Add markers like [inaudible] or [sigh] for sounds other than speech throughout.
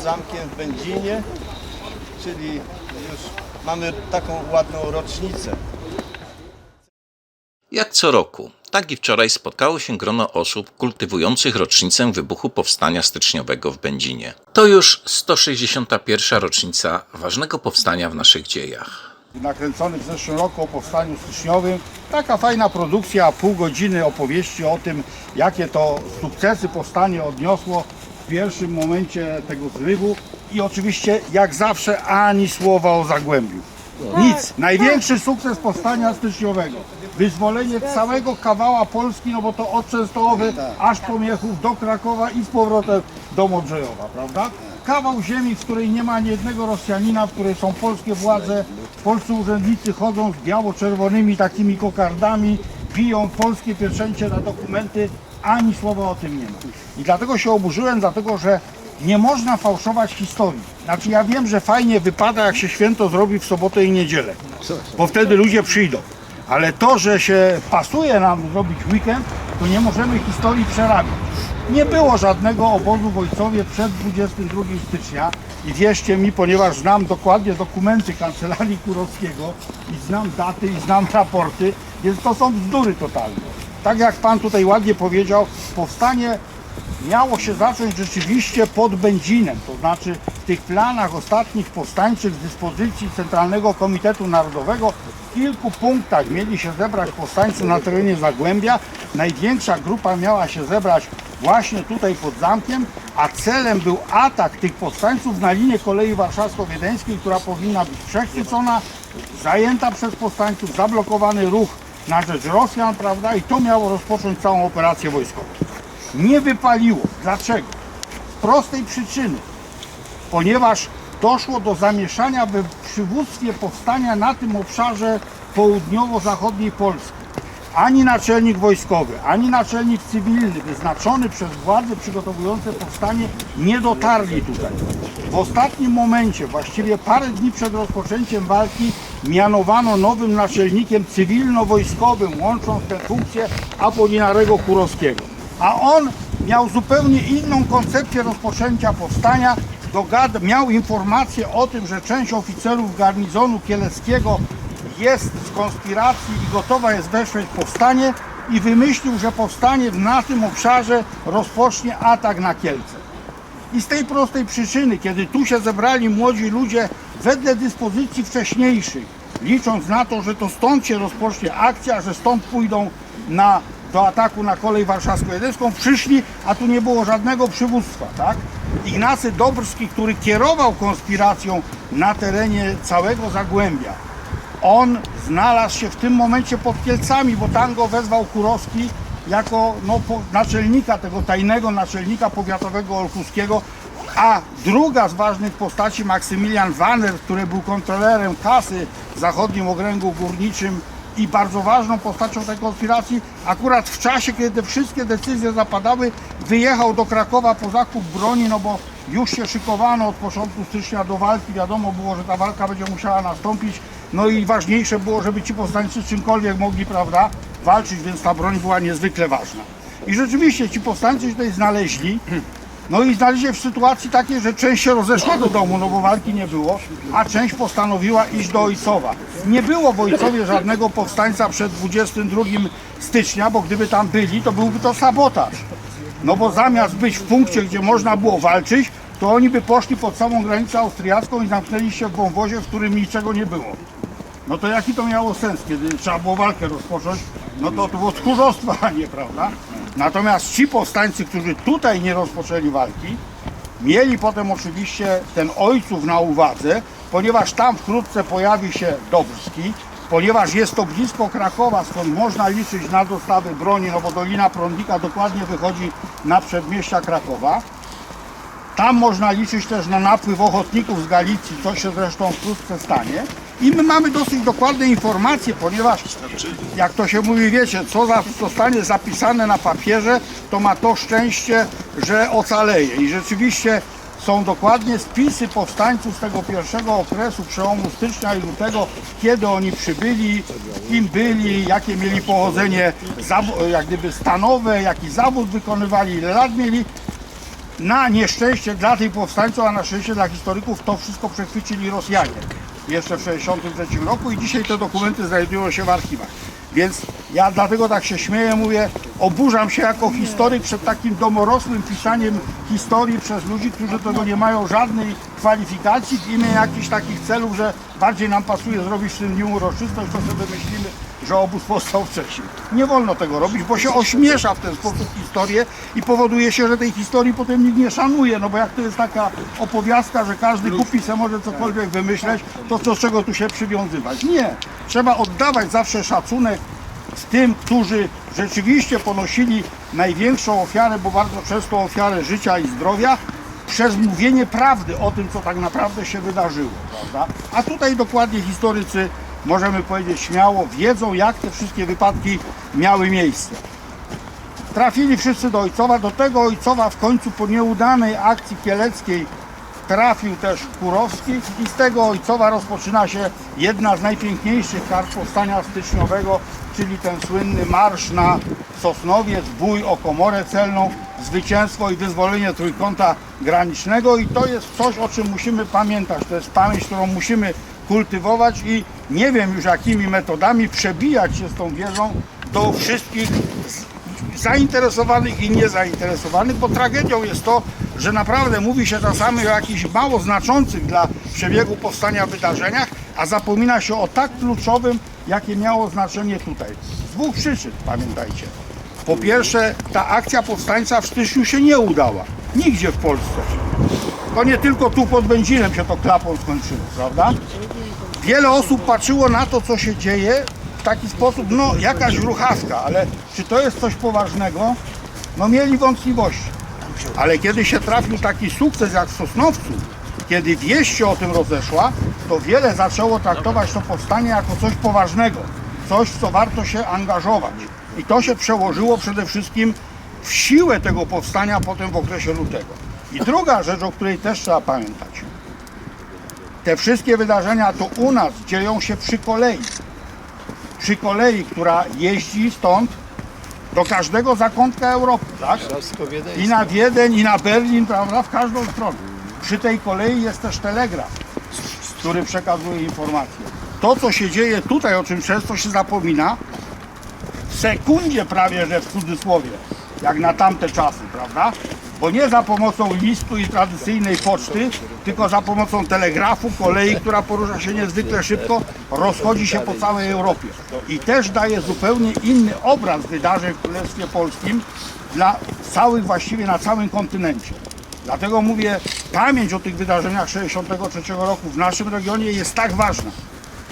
zamkiem w Będzinie, czyli już mamy taką ładną rocznicę. Jak co roku, tak i wczoraj spotkało się grono osób kultywujących rocznicę wybuchu Powstania Styczniowego w Będzinie. To już 161. rocznica ważnego powstania w naszych dziejach. nakręcony w zeszłym roku o powstaniu styczniowym. Taka fajna produkcja, pół godziny opowieści o tym, jakie to sukcesy powstanie odniosło pierwszym momencie tego zrywu. I oczywiście, jak zawsze, ani słowa o Zagłębiu. Nic. Największy sukces powstania styczniowego. Wyzwolenie całego kawała Polski, no bo to od Częstochowy aż po Miechów do Krakowa i z powrotem do Modrzejowa, prawda? Kawał ziemi, w której nie ma ani jednego Rosjanina, w której są polskie władze, polscy urzędnicy chodzą z biało-czerwonymi takimi kokardami, piją polskie pieczęcie na dokumenty, ani słowa o tym nie ma. I dlatego się oburzyłem, dlatego że nie można fałszować historii. Znaczy ja wiem, że fajnie wypada, jak się święto zrobi w sobotę i niedzielę, bo wtedy ludzie przyjdą. Ale to, że się pasuje nam zrobić weekend, to nie możemy historii przerabiać. Nie było żadnego obozu w Ojcowie przed 22 stycznia i wierzcie mi, ponieważ znam dokładnie dokumenty Kancelarii Kurowskiego i znam daty i znam raporty, więc to są bzdury totalne. Tak jak Pan tutaj ładnie powiedział, powstanie miało się zacząć rzeczywiście pod Będzinem, to znaczy w tych planach ostatnich powstańczych z dyspozycji Centralnego Komitetu Narodowego w kilku punktach mieli się zebrać powstańcy na terenie Zagłębia. Największa grupa miała się zebrać właśnie tutaj pod zamkiem, a celem był atak tych powstańców na linię kolei warszawsko-wiedeńskiej, która powinna być przechwycona, zajęta przez powstańców, zablokowany ruch na rzecz Rosjan, prawda, i to miało rozpocząć całą operację wojskową nie wypaliło. Dlaczego? Z prostej przyczyny. Ponieważ doszło do zamieszania we przywództwie powstania na tym obszarze południowo-zachodniej Polski. Ani naczelnik wojskowy, ani naczelnik cywilny wyznaczony przez władze przygotowujące powstanie nie dotarli tutaj. W ostatnim momencie, właściwie parę dni przed rozpoczęciem walki, mianowano nowym naczelnikiem cywilno-wojskowym, łącząc tę funkcję Apolinarego Kurowskiego. A on miał zupełnie inną koncepcję rozpoczęcia powstania. Dogad miał informację o tym, że część oficerów garnizonu kieleckiego jest z konspiracji i gotowa jest wesprzeć powstanie i wymyślił, że powstanie na tym obszarze rozpocznie atak na Kielce. I z tej prostej przyczyny, kiedy tu się zebrali młodzi ludzie wedle dyspozycji wcześniejszych, licząc na to, że to stąd się rozpocznie akcja, że stąd pójdą na, do ataku na kolej warszawsko-wiedeńską, przyszli, a tu nie było żadnego przywództwa, tak? Ignacy Dobrski, który kierował konspiracją na terenie całego Zagłębia, on znalazł się w tym momencie pod Kielcami, bo tam go wezwał Kurowski jako no, po, naczelnika tego tajnego naczelnika powiatowego olkuskiego, a druga z ważnych postaci Maksymilian Wanner, który był kontrolerem kasy w zachodnim okręgu górniczym i bardzo ważną postacią tej konspiracji, akurat w czasie, kiedy te wszystkie decyzje zapadały, wyjechał do Krakowa po zakup broni, no bo już się szykowano od początku stycznia do walki, wiadomo było, że ta walka będzie musiała nastąpić, no i ważniejsze było, żeby ci powstańcy czymkolwiek mogli, prawda, walczyć, więc ta broń była niezwykle ważna. I rzeczywiście ci powstańcy się tutaj znaleźli, no i znaleźli się w sytuacji takiej, że część się rozeszła do domu, no bo walki nie było, a część postanowiła iść do Ojcowa. Nie było w Ojcowie żadnego powstańca przed 22 stycznia, bo gdyby tam byli, to byłby to sabotaż. No bo zamiast być w punkcie, gdzie można było walczyć, to oni by poszli pod samą granicę austriacką i zamknęli się w wąwozie, w którym niczego nie było. No to jaki to miało sens, kiedy trzeba było walkę rozpocząć? No to to było tchórzostwo, a [laughs] nie, prawda? Natomiast ci powstańcy, którzy tutaj nie rozpoczęli walki, mieli potem oczywiście ten ojców na uwadze, ponieważ tam wkrótce pojawi się Dobrski, ponieważ jest to blisko Krakowa, skąd można liczyć na dostawy broni, no bo Dolina Prądnika dokładnie wychodzi na przedmieścia Krakowa. Tam można liczyć też na napływ ochotników z Galicji, co się zresztą wkrótce stanie. I my mamy dosyć dokładne informacje, ponieważ jak to się mówi, wiecie, co zostanie zapisane na papierze, to ma to szczęście, że ocaleje. I rzeczywiście są dokładnie spisy powstańców z tego pierwszego okresu przełomu stycznia i lutego, kiedy oni przybyli, kim byli, jakie mieli pochodzenie jak gdyby stanowe, jaki zawód wykonywali, ile lat mieli. Na nieszczęście dla tych powstańców, a na szczęście dla historyków to wszystko przechwycili Rosjanie jeszcze w 1963 roku i dzisiaj te dokumenty znajdują się w archiwach. Więc ja dlatego tak się śmieję, mówię, oburzam się jako historyk przed takim domorosłym pisaniem historii przez ludzi, którzy tego nie mają żadnej kwalifikacji w imię jakichś takich celów, że bardziej nam pasuje zrobić w tym dniu uroczystość, to sobie myślimy, że obóz powstał wcześniej. Nie wolno tego robić, bo się ośmiesza w ten sposób historię i powoduje się, że tej historii potem nikt nie szanuje, no bo jak to jest taka opowiastka, że każdy kupi se może cokolwiek wymyśleć, to do czego tu się przywiązywać? Nie. Trzeba oddawać zawsze szacunek z tym, którzy rzeczywiście ponosili największą ofiarę, bo bardzo często ofiarę życia i zdrowia, przez mówienie prawdy o tym, co tak naprawdę się wydarzyło, prawda? A tutaj dokładnie historycy, możemy powiedzieć śmiało, wiedzą, jak te wszystkie wypadki miały miejsce. Trafili wszyscy do Ojcowa, do tego Ojcowa w końcu po nieudanej akcji kieleckiej trafił też Kurowski i z tego Ojcowa rozpoczyna się jedna z najpiękniejszych kart powstania styczniowego, czyli ten słynny marsz na Sosnowiec, bój o komorę celną, zwycięstwo i wyzwolenie trójkąta granicznego i to jest coś, o czym musimy pamiętać. To jest pamięć, którą musimy kultywować i nie wiem już jakimi metodami przebijać się z tą wiedzą do wszystkich zainteresowanych i niezainteresowanych, bo tragedią jest to, że naprawdę mówi się czasami o jakichś mało znaczących dla przebiegu powstania wydarzeniach, a zapomina się o tak kluczowym, jakie miało znaczenie tutaj. Z dwóch przyczyn, pamiętajcie. Po pierwsze, ta akcja powstańca w styczniu się nie udała. Nigdzie w Polsce. To nie tylko tu pod Będzinem się to klapą skończyło, prawda? Wiele osób patrzyło na to, co się dzieje w taki sposób, no jakaś ruchawka, ale czy to jest coś poważnego? No mieli wątpliwości. Ale kiedy się trafił taki sukces jak w Sosnowcu, kiedy wieść się o tym rozeszła, to wiele zaczęło traktować to powstanie jako coś poważnego, coś, w co warto się angażować. I to się przełożyło przede wszystkim w siłę tego powstania potem w okresie lutego. I druga rzecz, o której też trzeba pamiętać. Te wszystkie wydarzenia to u nas dzieją się przy kolei. Przy kolei, która jeździ stąd do każdego zakątka Europy, tak? I na Wiedeń, i na Berlin, prawda, w każdą stronę. Przy tej kolei jest też telegraf, który przekazuje informacje. To, co się dzieje tutaj, o czym często się zapomina, w sekundzie prawie, że w cudzysłowie, jak na tamte czasy, prawda? Bo nie za pomocą listu i tradycyjnej poczty, tylko za pomocą telegrafu, kolei, która porusza się niezwykle szybko, rozchodzi się po całej Europie. I też daje zupełnie inny obraz wydarzeń w Królestwie Polskim dla całych, właściwie na całym kontynencie. Dlatego mówię, pamięć o tych wydarzeniach 63 roku w naszym regionie jest tak ważna.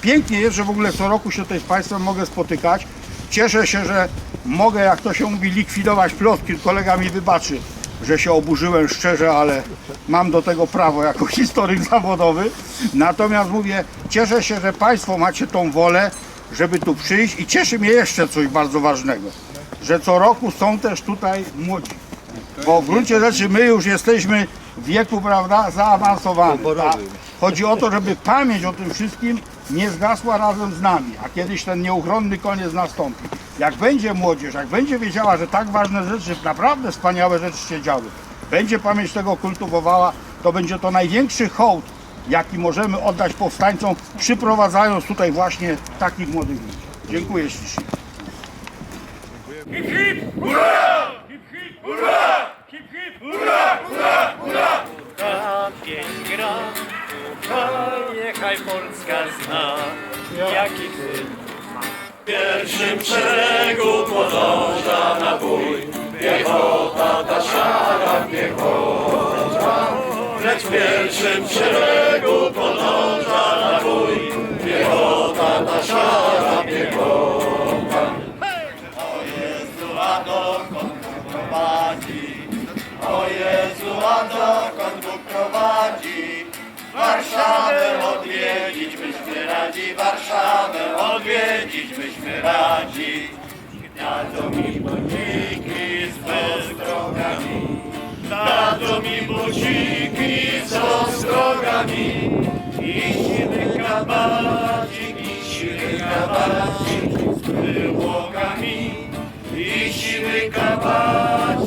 Pięknie jest, że w ogóle co roku się tutaj z Państwem mogę spotykać. Cieszę się, że mogę, jak to się mówi, likwidować plotki. Kolega mi wybaczy, że się oburzyłem szczerze, ale mam do tego prawo jako [laughs] historyk zawodowy. Natomiast mówię, cieszę się, że Państwo macie tą wolę, żeby tu przyjść i cieszy mnie jeszcze coś bardzo ważnego, że co roku są też tutaj młodzi. Bo w gruncie rzeczy my już jesteśmy w wieku, prawda, zaawansowanym. Tak? Chodzi o to, żeby pamięć o tym wszystkim nie zgasła razem z nami, a kiedyś ten nieuchronny koniec nastąpi. Jak będzie młodzież, jak będzie wiedziała, że tak ważne rzeczy, naprawdę wspaniałe rzeczy się działy, będzie pamięć tego kultywowała, to będzie to największy hołd, jaki możemy oddać powstańcom, przyprowadzając tutaj właśnie takich młodych ludzi. Dziękuję ślicznie. Hip hip! Hurra! Hip hip! Hurra! Hip hip! Hurra! Hurra! Kamień gra, niechaj Polska zna, jaki W pierwszym szeregu podąża na bój. Piechota ta szara piechota. Lecz w pierwszym szeregu podąża na bój. Piechota ta szara piechota radzi. Dadzą mi buciki z ostrogami, dadzą mi buciki z ostrogami. I siwy kabacik, i siwy kabacik z wyłokami, i siwy kabacik.